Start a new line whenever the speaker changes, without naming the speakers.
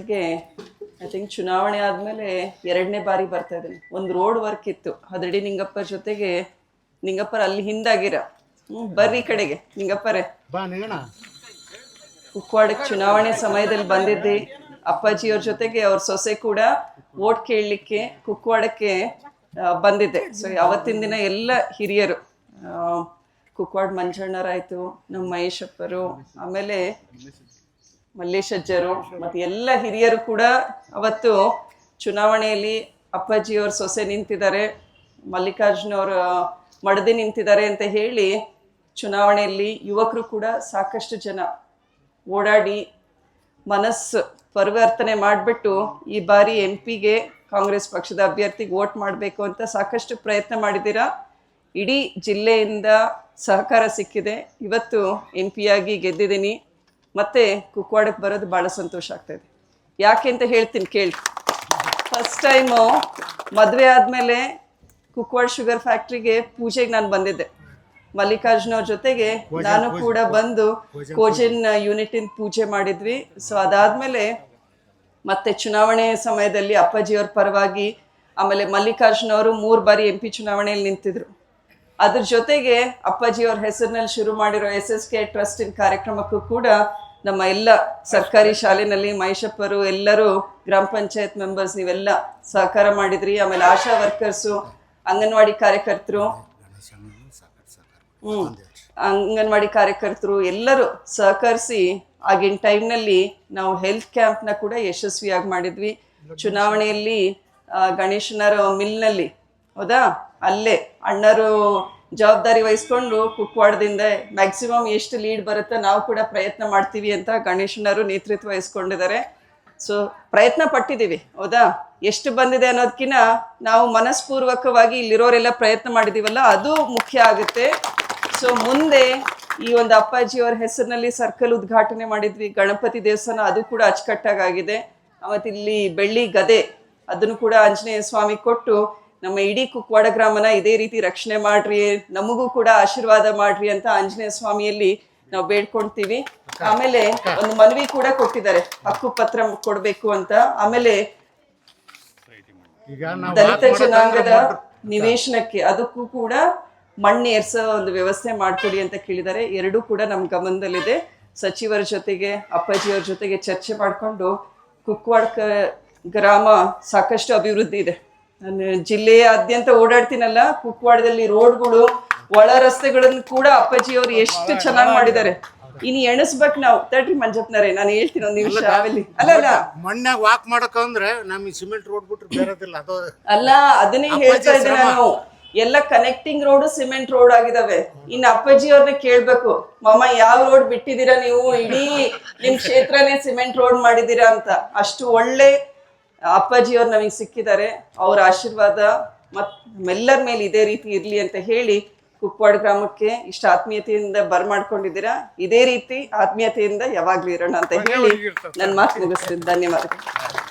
ಗೆ I think ಚುನಾವಣೆ ಆದಮೇಲೆ ಎರಡನೇ ಬಾರಿ ಬರ್ತಾ ಇದ್ದೀನಿ. ಒಂದು ರೋಡ್ ವರ್ಕ್ ಇತ್ತು. ಹದಡಿ ನಿಂಗಪ್ಪ ಜೊತೆಗೆ ನಿಂಗಪ್ಪ ಅಲ್ಲಿ ಹಿಂದಾಗಿರ. ಹ್ಞೂ ಬರ್ರಿ ಈ ಕಡೆಗೆ. ನಿಂಗಪ್ಪರೇ. ಕುಕ್ವಾಡಕ್ಕೆ ಚುನಾವಣೆ ಸಮಯದಲ್ಲಿ ಬಂದಿದ್ದೆ. ಅಪ್ಪಾಜಿಯವ್ರ ಜೊತೆಗೆ ಅವ್ರ ಸೊಸೆ ಕೂಡ ಓಟ್ ಕೇಳಲಿಕ್ಕೆ ಕುಕ್ವಾಡಕ್ಕೆ ಬಂದಿದ್ದೆ. ಸೊ ಅವತ್ತಿನ ದಿನ ಎಲ್ಲ ಹಿರಿಯರು ಕುಕ್ವಾಡ್ ಮಂಜಣ್ಣರಾಯ್ತು ನಮ್ಮ ಮಹೇಶಪ್ಪರು ಆಮೇಲೆ ಮಲ್ಲೇಶಜ್ಜರು ಮತ್ತು ಎಲ್ಲ ಹಿರಿಯರು ಕೂಡ ಅವತ್ತು ಚುನಾವಣೆಯಲ್ಲಿ ಅಪ್ಪಾಜಿಯವ್ರ ಸೊಸೆ ನಿಂತಿದ್ದಾರೆ, ಮಲ್ಲಿಕಾರ್ಜುನವ್ರ ಮಡದಿ ನಿಂತಿದ್ದಾರೆ ಅಂತ ಹೇಳಿ ಚುನಾವಣೆಯಲ್ಲಿ ಯುವಕರು ಕೂಡ ಸಾಕಷ್ಟು ಜನ ಓಡಾಡಿ ಮನಸ್ಸು ಪರಿವರ್ತನೆ ಮಾಡಿಬಿಟ್ಟು ಈ ಬಾರಿ ಎಂ ಪಿಗೆ ಕಾಂಗ್ರೆಸ್ ಪಕ್ಷದ ಅಭ್ಯರ್ಥಿಗೆ ವೋಟ್ ಮಾಡಬೇಕು ಅಂತ ಸಾಕಷ್ಟು ಪ್ರಯತ್ನ ಮಾಡಿದ್ದೀರಾ? ಇಡೀ ಜಿಲ್ಲೆಯಿಂದ ಸಹಕಾರ ಸಿಕ್ಕಿದೆ. ಇವತ್ತು ಎಂ ಪಿಯಾಗಿ ಗೆದ್ದಿದ್ದೀನಿ. ಮತ್ತೆ ಕುಕ್ವಾಡಕ್ಕೆ ಬರೋದು ಭಾಳ ಸಂತೋಷ ಆಗ್ತಾಯಿದೆ ಯಾಕೆ ಅಂತ ಹೇಳ್ತೀನಿ ಕೇಳಿ. ಫಸ್ಟ್ ಟೈಮು ಮದುವೆ ಆದಮೇಲೆ ಕುಕ್ವಾಡ್ ಶುಗರ್ ಫ್ಯಾಕ್ಟ್ರಿಗೆ ಪೂಜೆಗೆ ನಾನು ಬಂದಿದ್ದೆ. ಮಲ್ಲಿಕಾರ್ಜುನ ಅವ್ರ ಜೊತೆಗೆ ನಾನು ಕೂಡ ಬಂದು ಕೋಜಿನ್ ಯೂನಿಟಿನ ಪೂಜೆ ಮಾಡಿದ್ವಿ. ಸೊ ಅದಾದಮೇಲೆ ಮತ್ತೆ ಚುನಾವಣೆ ಸಮಯದಲ್ಲಿ ಅಪ್ಪಾಜಿಯವ್ರ ಪರವಾಗಿ ಆಮೇಲೆ ಮಲ್ಲಿಕಾರ್ಜುನ ಅವರು ಮೂರು ಬಾರಿ ಎಂ ಪಿ ಚುನಾವಣೆಯಲ್ಲಿ ನಿಂತಿದ್ರು. ಅದ್ರ ಜೊತೆಗೆ ಅಪ್ಪಾಜಿಯವ್ರ ಹೆಸರಿನಲ್ಲಿ ಶುರು ಮಾಡಿರೋ ಎಸ್ ಎಸ್ ಕೆ ಟ್ರಸ್ಟಿನ ಕಾರ್ಯಕ್ರಮಕ್ಕೂ ಕೂಡ ನಮ್ಮ ಎಲ್ಲ ಸರ್ಕಾರಿ ಶಾಲೆನಲ್ಲಿ ಮಹೇಶಪ್ಪರು ಎಲ್ಲರೂ ಗ್ರಾಮ ಪಂಚಾಯತ್ ಮೆಂಬರ್ಸ್ ನೀವೆಲ್ಲ ಸಹಕಾರ ಮಾಡಿದ್ರಿ. ಆಮೇಲೆ ಆಶಾ ವರ್ಕರ್ಸು ಅಂಗನವಾಡಿ ಕಾರ್ಯಕರ್ತರು. ಹ್ಞೂ ಅಂಗನವಾಡಿ ಕಾರ್ಯಕರ್ತರು ಎಲ್ಲರೂ ಸಹಕರಿಸಿ ಆಗಿನ ಟೈಮ್ನಲ್ಲಿ ನಾವು ಹೆಲ್ತ್ ಕ್ಯಾಂಪ್ನ ಕೂಡ ಯಶಸ್ವಿಯಾಗಿ ಮಾಡಿದ್ವಿ. ಚುನಾವಣೆಯಲ್ಲಿ ಗಣೇಶನರ ಮಿಲ್ನಲ್ಲಿ ಹೌದಾ? ಅಲ್ಲೇ ಅಣ್ಣರು ಜವಾಬ್ದಾರಿ ವಹಿಸ್ಕೊಂಡು ಕುಕ್ವಾಡದಿಂದ ಮ್ಯಾಕ್ಸಿಮಮ್ ಎಷ್ಟು ಲೀಡ್ ಬರುತ್ತೋ ನಾವು ಕೂಡ ಪ್ರಯತ್ನ ಮಾಡ್ತೀವಿ ಅಂತ ಗಣೇಶನರು ನೇತೃತ್ವ ವಹಿಸ್ಕೊಂಡಿದ್ದಾರೆ. ಸೊ ಪ್ರಯತ್ನ ಪಟ್ಟಿದ್ದೀವಿ, ಹೌದಾ? ಎಷ್ಟು ಬಂದಿದೆ ಅನ್ನೋದಕ್ಕಿಂತ ನಾವು ಮನಸ್ಪೂರ್ವಕವಾಗಿ ಇಲ್ಲಿರೋರೆಲ್ಲ ಪ್ರಯತ್ನ ಮಾಡಿದೀವಲ್ಲ ಅದು ಮುಖ್ಯ ಆಗುತ್ತೆ. ಸೊ ಮುಂದೆ ಈ ಒಂದು ಅಪ್ಪಾಜಿಯವರ ಹೆಸರಿನಲ್ಲಿ ಸರ್ಕಲ್ ಉದ್ಘಾಟನೆ ಮಾಡಿದ್ವಿ, ಗಣಪತಿ ದೇವಸ್ಥಾನ ಅದು ಕೂಡ ಅಚ್ಚುಕಟ್ಟಾಗಿದೆ ಅವತ್ತಿಲ್ಲಿ ಬೆಳ್ಳಿ ಗದೆ, ಅದನ್ನು ಕೂಡ ಆಂಜನೇಯ ಸ್ವಾಮಿ ಕೊಟ್ಟು ನಮ್ಮ ಇಡೀ ಕುಕ್ವಾಡ ಗ್ರಾಮನ ಇದೇ ರೀತಿ ರಕ್ಷಣೆ ಮಾಡ್ರಿ ನಮಗೂ ಕೂಡ ಆಶೀರ್ವಾದ ಮಾಡ್ರಿ ಅಂತ ಆಂಜನೇಯ ಸ್ವಾಮಿಯಲ್ಲಿ ನಾವು ಬೇಡ್ಕೊಳ್ತೀವಿ ಆಮೇಲೆ ಒಂದು ಮನವಿ ಕೂಡ ಕೊಟ್ಟಿದ್ದಾರೆ ಹಕ್ಕು ಪತ್ರ ಕೊಡ್ಬೇಕು ಅಂತ. ಆಮೇಲೆ ದಲಿತ ಜನಾಂಗದ ನಿವೇಶನಕ್ಕೆ ಅದಕ್ಕೂ ಕೂಡ ಮಣ್ಣು ಏರ್ಸೋ ಒಂದು ವ್ಯವಸ್ಥೆ ಮಾಡ್ಕೊಡಿ ಅಂತ ಕೇಳಿದ್ದಾರೆ. ಎರಡೂ ಕೂಡ ನಮ್ಮ ಗಮನದಲ್ಲಿದೆ. ಸಚಿವರ ಜೊತೆಗೆ ಅಪ್ಪಾಜಿಯವ್ರ ಜೊತೆಗೆ ಚರ್ಚೆ ಮಾಡಿಕೊಂಡು ಕುಕ್ವಾಡ್ಕ ಗ್ರಾಮ ಸಾಕಷ್ಟು ಅಭಿವೃದ್ಧಿ ಇದೆ. ನಾನು ಜಿಲ್ಲೆಯಾದ್ಯಂತ ಓಡಾಡ್ತೀನಲ್ಲ ಕುಕ್ವಾಡದಲ್ಲಿ ರೋಡ್ಗಳು ಒಳ ರಸ್ತೆಗಳನ್ನು ಕೂಡ ಅಪ್ಪಾಜಿ ಅವರು ಎಷ್ಟು ಚೆನ್ನಾಗಿ ಮಾಡಿದ್ದಾರೆ. ಇನ್ನು ಎಣಿಸ್ಬೇಕು ನಾವು. ತಡ್ರಿ ಮಂಜಪ್ಪನರೇ ನಾನು ಹೇಳ್ತೀನಿ ಒಂದು ನಿಮಿಷ ಆಮೇಲೆ ಅಲ್ಲ. ಅಲ್ಲ
ಮಣ್ಣಾಗ ವಾಕ್ ಮಾಡಕಂದ್ರೆ ನಮಗೆ ಸಿಮೆಂಟ್ ರೋಡ್ ಬಿಟ್ರೆ ಬೇರೆದಿಲ್ಲ ಅದು
ಅಲ್ಲ ಅದನ್ನೇ ಹೇಳ್ತಾ ಇದ್ದೀನಿ ನಾನು. ಎಲ್ಲ ಕನೆಕ್ಟಿಂಗ್ ರೋಡ್ ಸಿಮೆಂಟ್ ರೋಡ್ ಆಗಿದಾವೆ. ಇನ್ನು ಅಪ್ಪಾಜಿ ಅವ್ರನ್ನ ಕೇಳ್ಬೇಕು. ಮಾಮ ಯಾವ ರೋಡ್ ಬಿಟ್ಟಿದ್ದೀರಾ ನೀವು? ಇಡೀ ನಿಮ್ ಕ್ಷೇತ್ರನೇ ಸಿಮೆಂಟ್ ರೋಡ್ ಮಾಡಿದೀರಾ ಅಂತ. ಅಷ್ಟು ಒಳ್ಳೆ ಅಪ್ಪಾಜಿ ಅವ್ರು ನಮಗೆ ಸಿಕ್ಕಿದ್ದಾರೆ. ಅವರ ಆಶೀರ್ವಾದ ಮತ್ ನಮ್ಮೆಲ್ಲರ ಮೇಲೆ ಇದೇ ರೀತಿ ಇರಲಿ ಅಂತ ಹೇಳಿ ಕುಕ್ವಾಡ್ ಗ್ರಾಮಕ್ಕೆ ಇಷ್ಟು ಆತ್ಮೀಯತೆಯಿಂದ ಬರ್ಮಾಡ್ಕೊಂಡಿದ್ದೀರಾ. ಇದೇ ರೀತಿ ಆತ್ಮೀಯತೆಯಿಂದ ಯಾವಾಗ್ಲೂ ಇರೋಣ ಅಂತ ಹೇಳಿ ನನ್ನ ಮಾತು ಮುಗಿಸ್ತೀನಿ. ಧನ್ಯವಾದಗಳು.